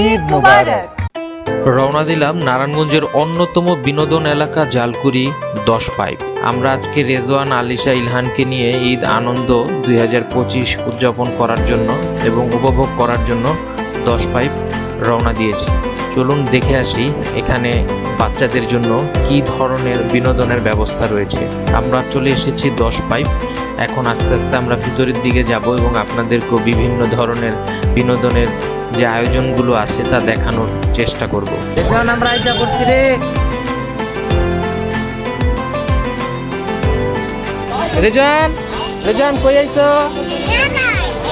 ঈদ মুবারক। রওনা দিলাম নারায়ণগঞ্জের অন্যতম বিনোদন এলাকা জালকুড়ি দশ পাইপ। আমরা আজকে রেজওয়ান আলিশা ইলহানকে নিয়ে ঈদ আনন্দ দুই হাজার পঁচিশ উদযাপন করার জন্য এবং উপভোগ করার জন্য দশ পাইপ রওনা দিয়েছি। চলুন দেখে আসি এখানে বাচ্চাদের জন্য কি ধরনের বিনোদনের ব্যবস্থা রয়েছে। আমরা চলে এসেছি দশ পাইপ। এখন আস্তে আস্তে আমরা ভিতরের দিকে যাব এবং আপনাদেরকেও বিভিন্ন ধরনের বিনোদনের যে আয়োজনগুলো আছে তা দেখানোর চেষ্টা করব। আমরা কই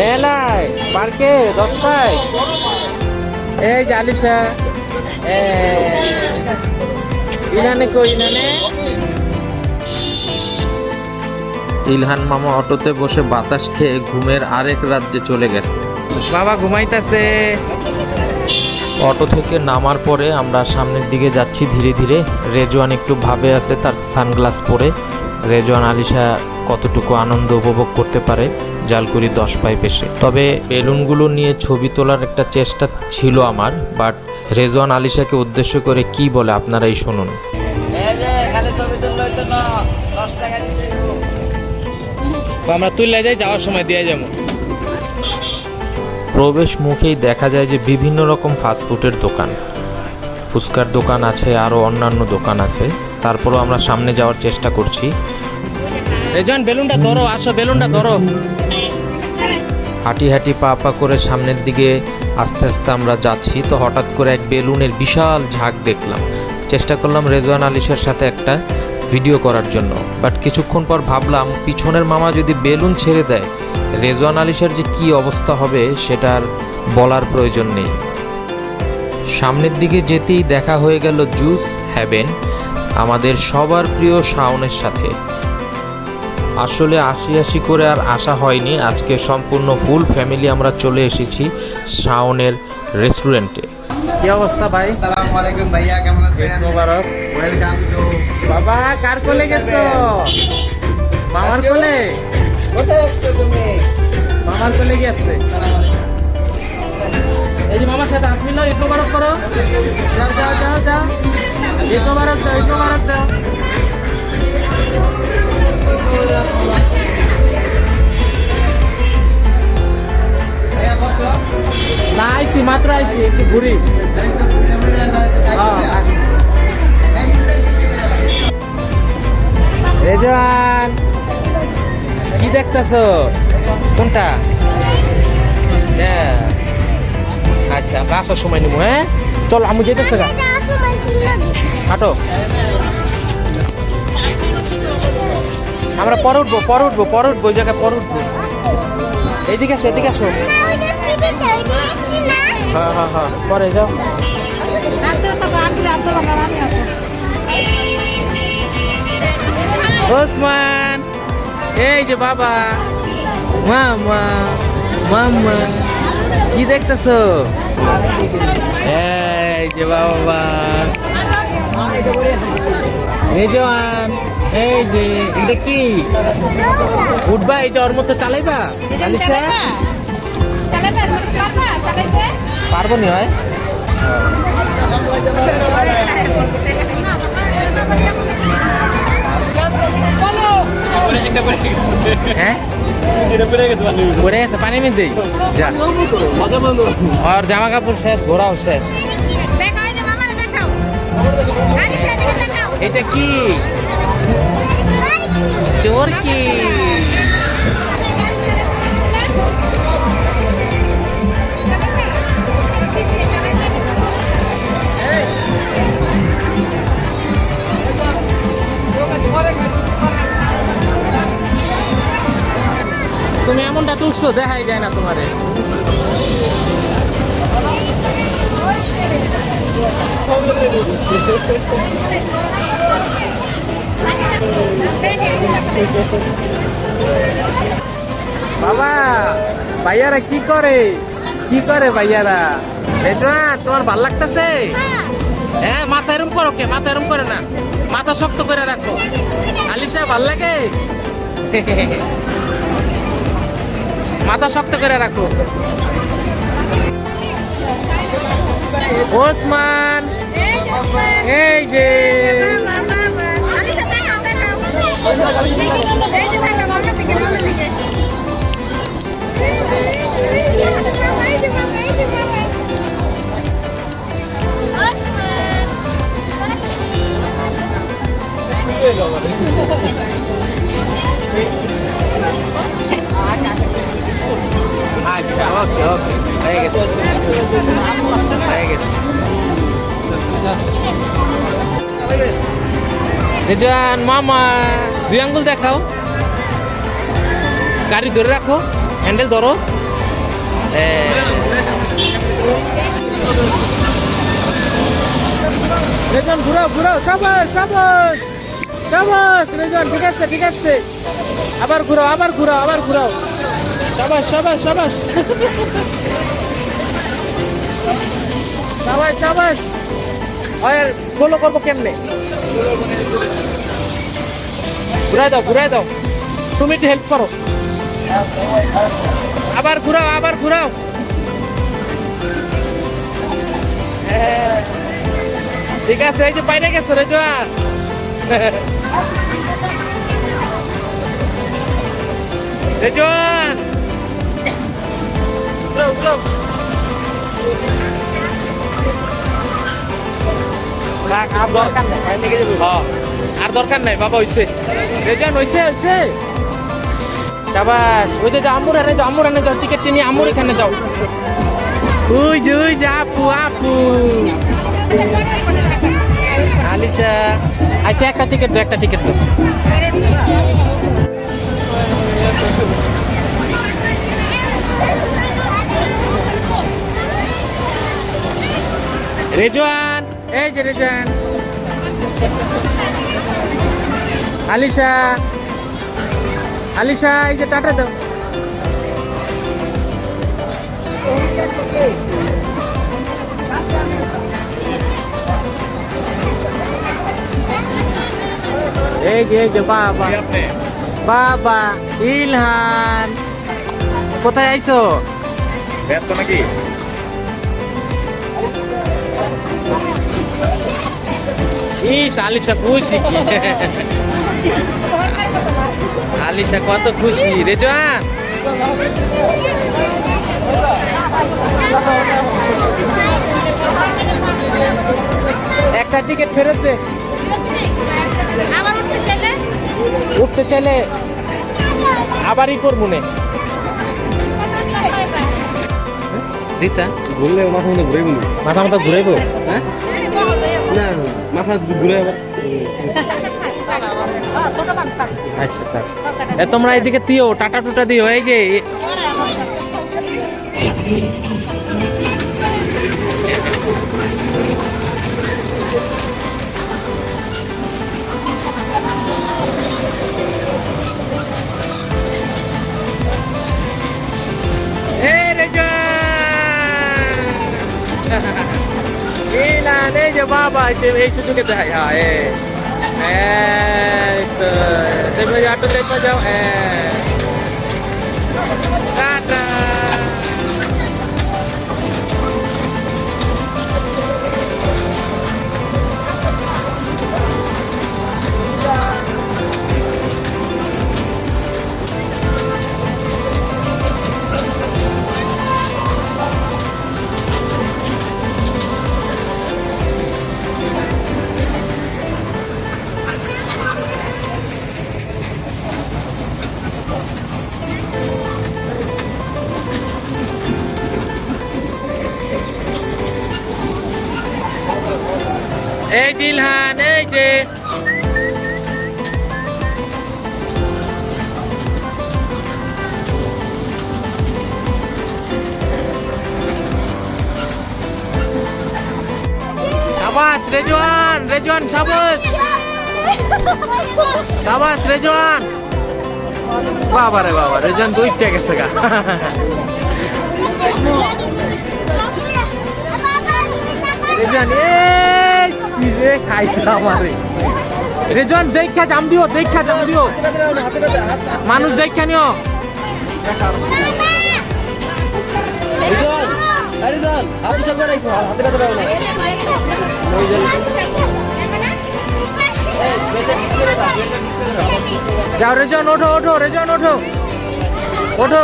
মেলায়। পার্কে দশটায় এই যে আলিশা এ, ইনানে কই ইনানে? ইলহান মামা অটোতে বসে বাতাস খেয়ে ঘুমের আরেক রাজ্যে চলে গেছে। বাবা ঘুমাইতাছে। অটো থেকে নামার পরে আমরা সামনের দিকে যাচ্ছি ধীরে ধীরে। রেজওয়ান একটু ভাবে আছে তার সানগ্লাস পরে। রেজওয়ান আলিশা কতটুকু আনন্দ উপভোগ করতে পারে জালকুড়ি দশ পাইপ এসে তবে বেলুনগুলো নিয়ে ছবি তোলার একটা চেষ্টা ছিল আমার বাট রেজওয়ান আলিশাকে উদ্দেশ্য করে কি বলে আপনারাই শুনুন। আমরা তুললে যাই যাওয়ার সময় দিয়ে যাব। প্রবেশ মুখেই দেখা যায় যে বিভিন্ন রকম ফাস্টফুডের দোকান। ফুচকার দোকান আছে আরও অন্যান্য দোকান আছে। তারপরও আমরা সামনে যাওয়ার চেষ্টা করছি। রেজন বেলুনটা ধরো আসো বেলুনটা ধরো। হাঁটি হাঁটি পা পা করে সামনের দিকে আস্তে আস্তে আমরা যাচ্ছি। তো হঠাৎ করে এক বেলুনের বিশাল ঝাঁক দেখলাম। চেষ্টা করলাম রেজওয়ান আলিশের সাথে একটা ভিডিও করার জন্য। বাট কিছুক্ষণ পর ভাবলাম, পিছনের মামা যদি বেলুন ছেড়ে দেয়, রেজওয়ান আলিশের যে কি অবস্থা হবে সেটার বলার প্রয়োজন নেই। সামনের দিকে যেতেই দেখা হয়ে গেল জুস হ্যাভেন, আমাদের সবার প্রিয় শাওনের সাথে। আসলে আশি আশি করে আর আসা হয়নি। আজকে সম্পূর্ণ ফুল ফ্যামিলি আমরা চলে এসেছি শাওনের রেস্টুরেন্টে কি অবস্থা ভাই? আসসালামু আলাইকুম ভাইয়া কেমন আছেন? মোবারক। ওয়েলকাম টু বাবা কার কোলে গেছো? মামার কোলে? কোথায় আসছো তুমি? মামার কোলে গেছে এই যে মামার সাথে আপনি না ঈদ মোবারক করো। যাও যাও যাও যাও। ঈদ মোবারক দাও ঈদ মোবারক দাও। দেখতেছো কোনটা। আচ্ছা আসার সময় নেব হ্যাঁ? চলো, আমি যেতেছে গা। হাঁটো। আমরা পরে উঠবো পরে উঠবো পরে উঠবো, ওই জায়গায় পরে উঠবো। এইদিকে আসো, এদিকে আসো। হ্যাঁ হ্যাঁ হ্যাঁ। পরে যাও। ওসমান! এই যে বাবা। মামা মামা কি দেখতেছো? এই যে বাবা। এই জওয়ান এই যে, এটা কি? উঠবা, এই যে ওর মতো চালাইবা? আলিশা পারব নি হয়? হ্যাঁ পড়ে গেছে পানি মধ্যে যা আর জামা কাপড় শেষ ঘোরাও শেষ এটা কি চোর কি তুমি এমনটা তুলছো দেখাই যায় না তোমারে। বাবা ভাইয়ারা কি করে? কি করে ভাইয়ারা? বেজা তোমার ভালো লাগতেছে? হ্যাঁ মাথা এরম করো কে? মাথা এরম করে না। মাথা শক্ত করে রাখো। আলিশা ভালো লাগে? মাথা শক্ত করে রাখো ওসমান এই যে রেজান মামা, দুই আঙ্গুল দেখাও। গাড়ি ধরে রাখো হ্যান্ডেল ধরো। রেজান, ঘুরাও ঘুরাও, সাবাস সাবাস সাবাস, রেজান, ঠিক আছে ঠিক আছে। আবার ঘুরাও আবার ঘুরাও আবার ঘুরাও। সাবাস সাবাস সাবাস। সাবাস সাবাস। আর সোলো করব কেমনে? ঘুরাই দাও ঘুরাই দাও তুমি একটু হেল্প করো আবার ঘুরাও আবার ঘুরাও। ঠিক আছে এই যে বাইরে গেছো রে জোয়ান রেজন উঠো, উঠো। দরকার। হ্যাঁ, আর দরকার নাই বাবা হইছে। রেজন হইছে হইছে। সাবাস ওই যে যাও, আম্মুর এনে যাও আম্মুর এনে যাও টিকিট নিয়ে আম্মুর এখানে যাও। ওই ওই যে আপু আপু। আলিশা আচ্ছা একটা টিকিট দাও একটা টিকিট দাও। রেজওয়ান এই যে রেজওয়ান। আলিশা আলিশা এই যে টাটা দাও। এই যে এই যে বাবা। বাবা ইলহান। কোথায় আইছো? ব্যস্ত নাকি? ইস আলিশা খুশি? আলিশা কত খুশি রেজওয়ান। একটা টিকিট ফেরত দে। আবার উঠতে চাইলে উঠতে চাইলে আবারই করব নে। দিতা? ঘুরলে মাথা মধ্যে ঘুরে গুলো মাথা মাথা ঘুরাইবো? না মাথা ঘুরে আবার আচ্ছা থাক। এ তোমরা এদিকে দিও টাটা টুটা দিও এই যে এ- এই রেজান। ইলান, এই যে বাবা এই যে- এই চেপে যাও একটু চেপে যাও হ্যাঁ এই যে ইলহান এই যে সাবাস রেজওয়ান রেজওয়ান সাবাস সাবাস রেজওয়ান বাবা রে বাবা রেজওয়ান দুইটা গেছে গা রেজওয়ান এই রেজওয়ান দেখা জাম দিও দেখা জাম দিও। মানুষ দেখা নিও। যাও রেজন, ওঠো ওঠো, রেজন, ওঠো। ওঠো।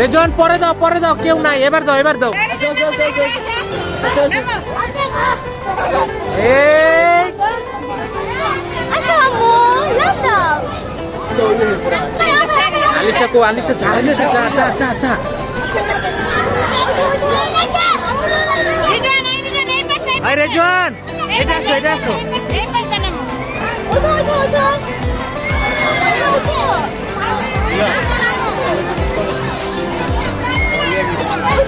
রেজন পরে দাও পরে দাও কেউ নাই এবার দাও এবার দাও। এই আলিশা কো আলিশা যা আলিশা যা যা যা যা আই রেজন এটা আসো এটা আসো।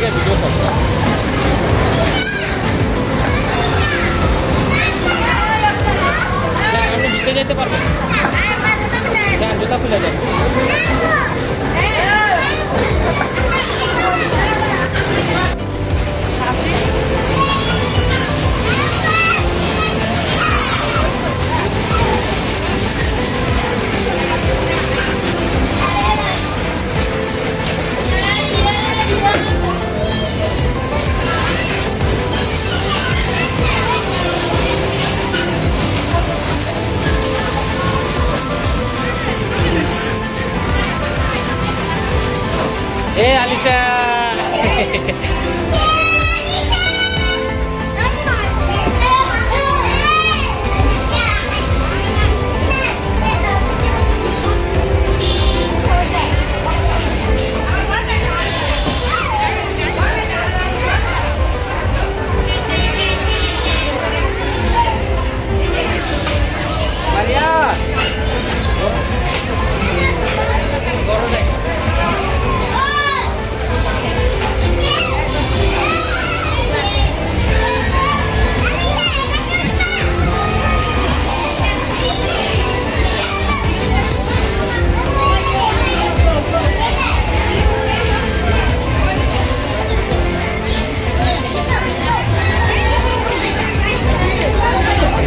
আসো এই পাশে আপনি দিতে যেতে পারবেন যান জুতা খুলে যান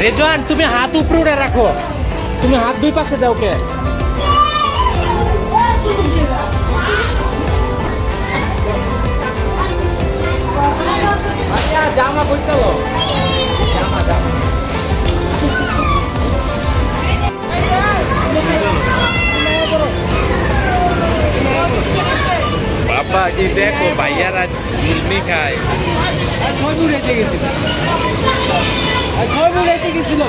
রেজন তুমি হাত উপরে রাখো। তুমি হাত দুই পাশে দাও কে? জামা পড়তে হলো বাবা কি দেখো ভাইয়ারা খায়। এসে গেছিল।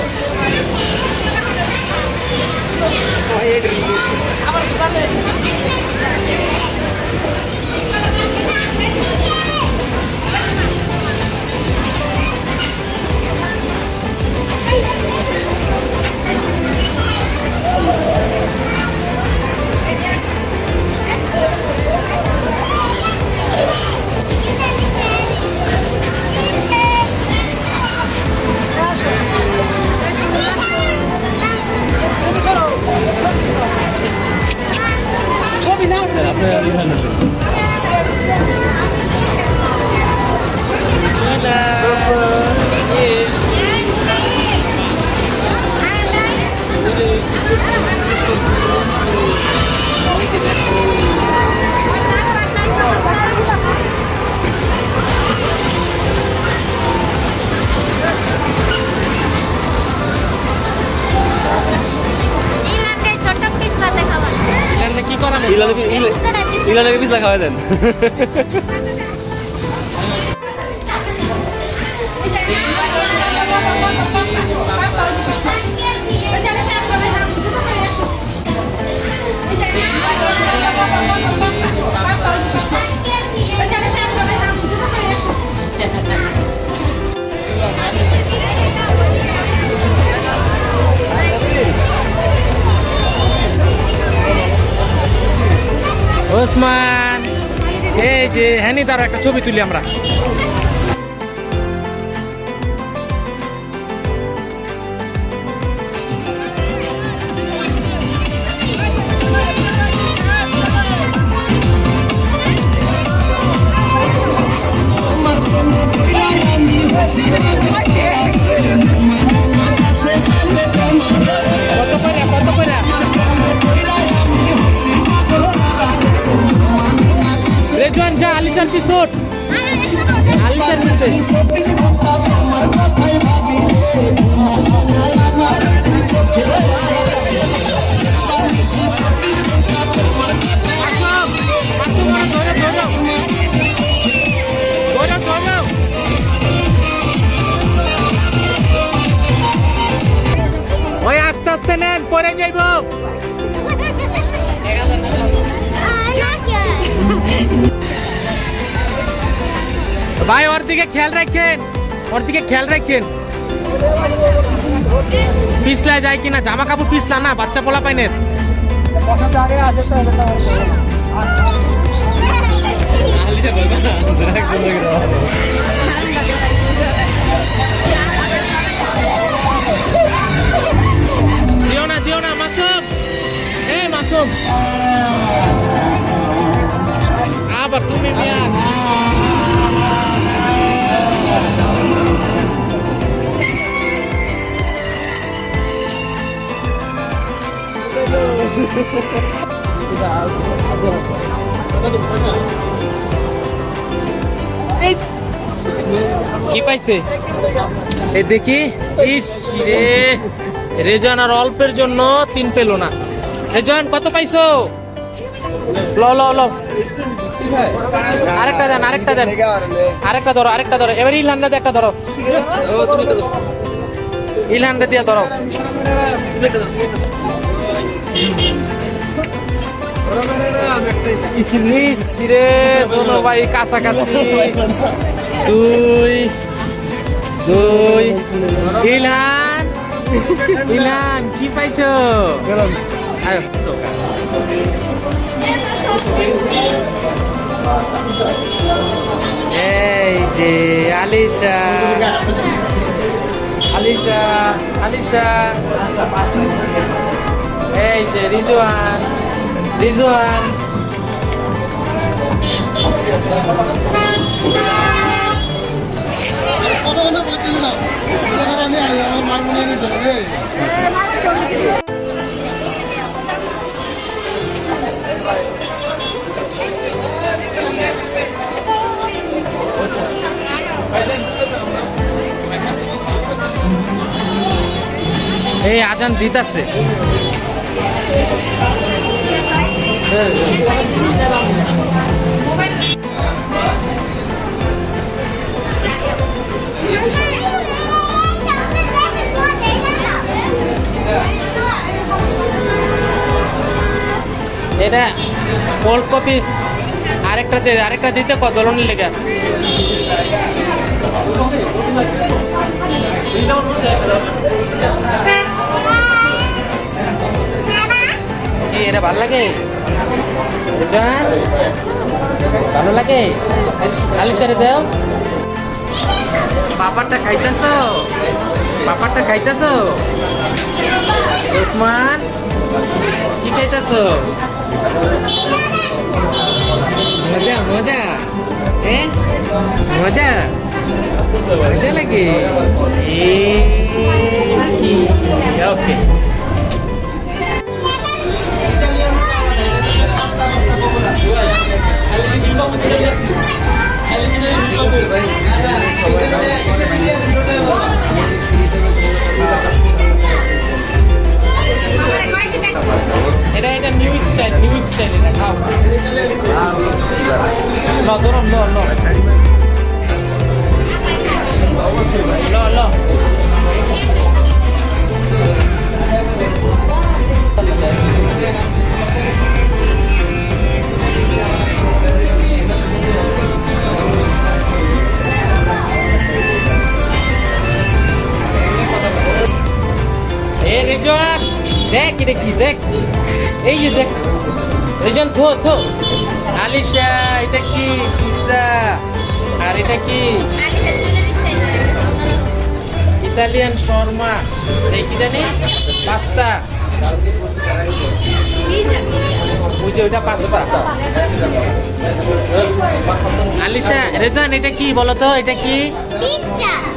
পিছলা খাওয়া দেন। ওসমান। এই যে হ্যানি তার একটা ছবি তুলি আমরা। রেজওয়ান যা আলিশার পিছট আলিশার ওই আস্তে আস্তে নেন পরে যাইব। ভাই, ওর দিকে খেয়াল রাখেন। ওর দিকে খেয়াল রাখেন। পিছলা যায় কিনা জামা কাপড় পিছলা না, বাচ্চা পোলা পাইনের দিও না দিও না, মাসুম। এই মাসুম। আবার তুমি মিয়া কি পাইছে? এ দেখি, ইস রে। রেজান আর অল্পের জন্য তিন পেল না। রেজান, কত পাইছো? ল ল ল। আরেকটা দেন আরেকটা দেন। আরেকটা ধরো আরেকটা ধরো। এবার ইলহানটা দিয়ে একটা ধরো। ইলহানটা দিয়ে ধরো। রে দোনো ভাই কাছাকাছি। দুই দুই। ইলহান ইলহান কি পাইছো? এই যে আলিশা। আলিশা আলিশা। এই যে রিজওয়ান রিজওয়ান। এই আজান দিতাছে। এটা কোল্ড কপি আরেকটা আরেকটা দিতে কত লেগে। কি এটা ভালো লাগে। ভালো লাগে? খালি সারে দাও। বাপারটা খাইতেছ? বাপারটা খাইতেছ? ওসমান, কি খাইতেছ? মজা মজা। এ মজা? মজা লাগে এ কি ওকে এটা এটা নিউ স্টাইল নিউ স্টাইল এটা খাও ল ধরো রেজন দেখ এটা কি, দেখ। এই যে দেখ। রেজন থো থো। আলিশা, এটা কি পিৎজা? আর এটা কি? ইতালিয়ান শর্মা, এই কি জানি? পাস্তা। ওই যে ওইটা পাস্তা। আলিশা রেজান, এটা কি বলো তো? এটা কি?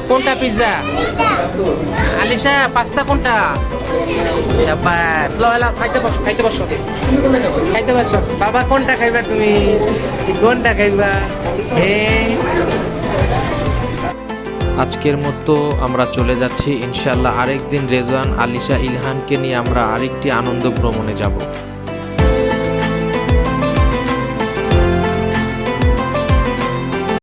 কোনটা পিৎজা আলিশা পাস্তা কোনটা? খাইতে বসো খাইতে বসো। খাইতে বসো। বাবা, কোনটা খাইবা তুমি? কোনটা খাইবা? হ্যাঁ আজকের মতো আমরা চলে যাচ্ছি ইনশাল্লাহ আরেকদিন রেজওয়ান আলিশা ইলহানকে নিয়ে আমরা আরেকটি আনন্দ ভ্রমণে যাব।